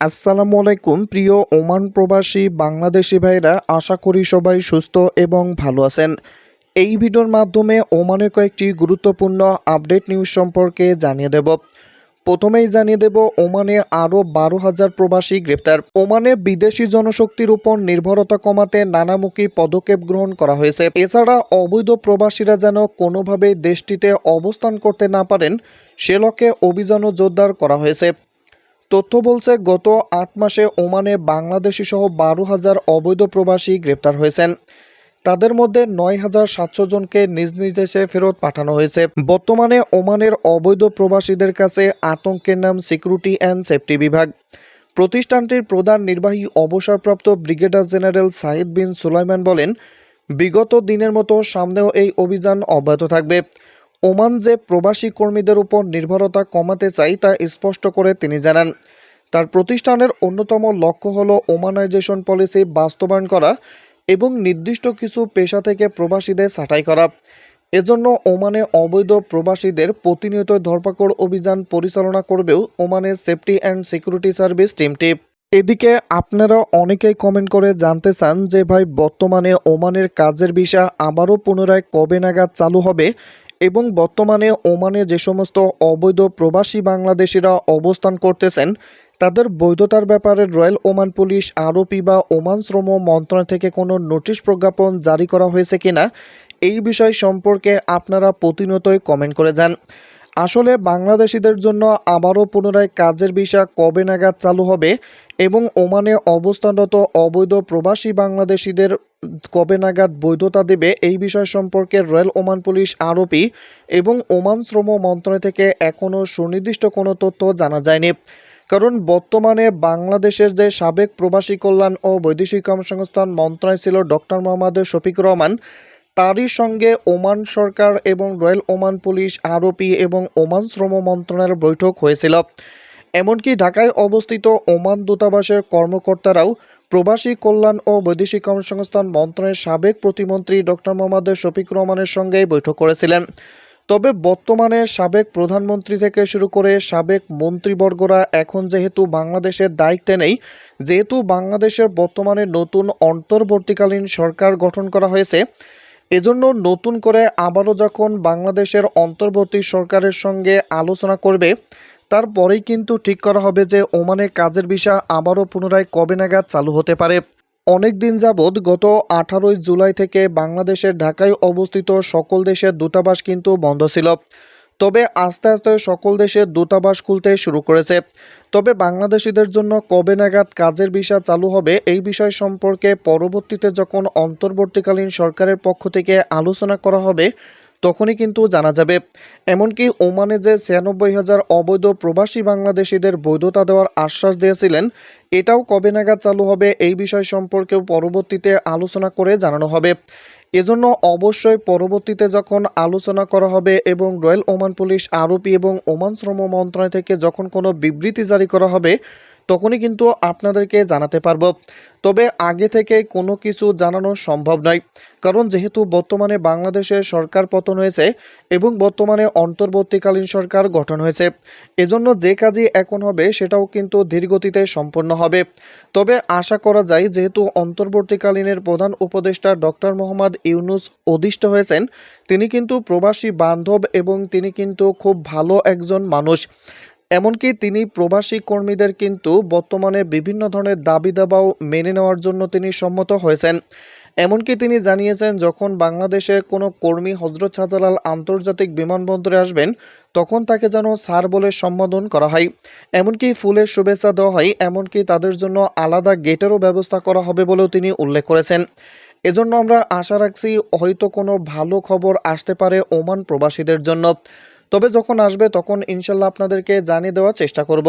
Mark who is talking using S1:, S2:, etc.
S1: আসসালামু আলাইকুম, প্রিয় ওমান প্রবাসী বাংলাদেশি ভাইরা, আশা করি সবাই সুস্থ এবং ভালো আছেন। এই ভিডিওর মাধ্যমে ওমানে কয়েকটি গুরুত্বপূর্ণ আপডেট নিউজ সম্পর্কে জানিয়ে দেব। প্রথমেই জানিয়ে দেব, ওমানে আরও বারো হাজার প্রবাসী গ্রেপ্তার। ওমানে বিদেশি জনশক্তির উপর নির্ভরতা কমাতে নানামুখী পদক্ষেপ গ্রহণ করা হয়েছে। এছাড়া অবৈধ প্রবাসীরা যেন কোনোভাবেই দেশটিতে অবস্থান করতে না পারেন, সে লক্ষ্যে অভিযানও জোরদার করা হয়েছে। তথ্য বলছে, গত আট মাসে ওমানে বাংলাদেশি সহ বারো হাজার অবৈধ প্রবাসী গ্রেপ্তার হয়েছেন। তাদের মধ্যে নয় হাজার সাতশো জনকে নিজ নিজ দেশে ফেরত পাঠানো হয়েছে। বর্তমানে ওমানের অবৈধ প্রবাসীদের কাছে আতঙ্কের নাম সিকিউরিটি অ্যান্ড সেফটি বিভাগ। প্রতিষ্ঠানটির প্রধান নির্বাহী অবসরপ্রাপ্ত ব্রিগেডিয়ার জেনারেল সাহিদ বিন সুলাইমান বলেন, বিগত দিনের মতো সামনেও এই অভিযান অব্যাহত থাকবে। ওমান যে প্রবাসী কর্মীদের উপর নির্ভরতা কমাতে চাই তা স্পষ্ট করে তিনি জানান। তার প্রতিষ্ঠানের অন্যতম লক্ষ্য হল ওমানাইজেশন পলিসি বাস্তবায়ন করা এবং নির্দিষ্ট কিছু পেশা থেকে প্রবাসীদের ছাঁটাই করা। এজন্য ওমানে অবৈধ প্রবাসীদের প্রতিনিয়ত ধরপাকড় অভিযান পরিচালনা করবেও ওমানের সেফটি অ্যান্ড সিকিউরিটি সার্ভিস টিমটি। এদিকে আপনারা অনেকেই কমেন্ট করে জানতে চান যে, ভাই, বর্তমানে ওমানের কাজের বিষয় আবারও পুনরায় কবে নাগাদ চালু হবে? এবং বর্তমানে ওমানে যে সমস্ত অবৈধ প্রবাসী বাংলাদেশিরা অবস্থান করতেছেন, তাদের বৈধতার ব্যাপারে রয়্যাল ওমান পুলিশ আরোপি বা ওমান শ্রম মন্ত্রণালয় থেকে কোনো নোটিশ প্রজ্ঞাপন জারি করা হয়েছে কিনা, এই বিষয় সম্পর্কে আপনারা প্রতিনিয়তই কমেন্ট করে যান আসলে বাংলাদেশিদের জন্য আবারও পুনরায় কাজের ভিসা কবে নাগাদ চালু হবে এবং ওমানে অবস্থানরত অবৈধ প্রবাসী বাংলাদেশিদের কবে নাগাদ বৈধতা দেবে এই বিষয় সম্পর্কে রয়্যাল ওমান পুলিশ আরোপি এবং ওমান শ্রম মন্ত্রণালয় থেকে এখনও সুনির্দিষ্ট কোনো তথ্য জানা যায়নি। কারণ বর্তমানে বাংলাদেশের যে সাবেক প্রবাসী কল্যাণ ও বৈদেশিক কর্মসংস্থান মন্ত্রণালয় ছিল ডক্টর মোহাম্মদ শফিক রহমান তারই সঙ্গে ওমান সরকার এবং রয়্যাল ওমান পুলিশ আরোপি এবং ওমান শ্রম মন্ত্রণালয়ের বৈঠক হয়েছিল। এমনকি ঢাকায় অবস্থিত ওমান দূতাবাসের কর্মকর্তারাও প্রবাসী কল্যাণ ও বৈদেশিক কর্মসংস্থান মন্ত্রণালয়ের সাবেক প্রতিমন্ত্রী ডক্টর মোহাম্মদ শফিক রহমানের সঙ্গে বৈঠক করেছিলেন। তবে বর্তমানে সাবেক প্রধানমন্ত্রী থেকে শুরু করে সাবেক মন্ত্রীবর্গরা এখন যেহেতু বাংলাদেশের দায়িত্বে নেই, যেহেতু বাংলাদেশের বর্তমানে নতুন অন্তর্বর্তীকালীন সরকার গঠন করা হয়েছে এজন্য নতুন করে আবারও যখন বাংলাদেশের অন্তর্বর্তী সরকারের সঙ্গে আলোচনা করবে, তারপরেই কিন্তু ঠিক করা হবে যে ওমানে কাজের বিষয় আবারও পুনরায় কবে নাগাদ চালু হতে পারে। অনেক দিন যাবৎ গত আঠারোই জুলাই থেকে বাংলাদেশের ঢাকায় অবস্থিত সকল দেশের দূতাবাস কিন্তু বন্ধ ছিল। তবে আস্তে আস্তে সকল দেশে দূতাবাস খুলতে শুরু করেছে। তবে বাংলাদেশিদের জন্য কবে নাগাদ কাজের ভিসা চালু হবে এই বিষয় সম্পর্কে পরবর্তীতে যখন অন্তর্বর্তীকালীন সরকারের পক্ষ থেকে আলোচনা করা হবে, তখনই কিন্তু জানা যাবে। এমনকি ওমানে যে ছিয়ানব্বই হাজার অবৈধ প্রবাসী বাংলাদেশিদের বৈধতা দেওয়ার আশ্বাস দিয়েছিলেন, এটাও কবে নাগাদ চালু হবে এই বিষয় সম্পর্কেও পরবর্তীতে আলোচনা করে জানানো হবে। এজন্য অবশ্যই পরবর্তীতে যখন আলোচনা করা হবে এবং রয়্যাল ওমান পুলিশ আরোপি এবং ওমান শ্রম মন্ত্রণালয় থেকে যখন কোনো বিবৃতি জারি করা হবে তখনই কিন্তু আপনাদেরকে জানাতে পারব। তবে আগে থেকে কোনো কিছু জানানো সম্ভব নয়। কারণ যেহেতু বর্তমানে বাংলাদেশের সরকার পতন হয়েছে এবং বর্তমানে অন্তর্বর্তীকালীন সরকার গঠন হয়েছে, এজন্য যে কাজই এখন হবে সেটাও কিন্তু ধীরগতিতে সম্পন্ন হবে। তবে আশা করা যায় যেহেতু অন্তর্বর্তীকালীনের প্রধান উপদেষ্টা ডক্টর মোহাম্মদ ইউনুস অধিষ্ঠ হয়েছেন, তিনি কিন্তু প্রবাসী বান্ধব এবং তিনি কিন্তু খুব ভালো একজন মানুষ। এমনকি তিনি প্রবাসী কর্মীদের কিন্তু বর্তমানে বিভিন্ন ধরনের দাবি দাবাও মেনে নেওয়ার জন্য তিনি সম্মত হয়েছেন। এমনকি তিনি জানিয়েছেন, যখন বাংলাদেশের কোনো কর্মী হজরত শাহজালাল আন্তর্জাতিক বিমানবন্দরে আসবেন, তখন তাকে যেন স্যার বলে সম্বোধন করা হয়। এমনকি ফুলের শুভেচ্ছা দেওয়া হয়, এমনকি তাদের জন্য আলাদা গেটেরও ব্যবস্থা করা হবে বলেও তিনি উল্লেখ করেছেন। এজন্য আমরা আশা রাখছি, হয়তো কোনো ভালো খবর আসতে পারে ওমান প্রবাসীদের জন্য। তবে যখন আসবে তখন ইনশাল্লাহ আপনাদেরকে জানিয়ে দেওয়ার চেষ্টা করব।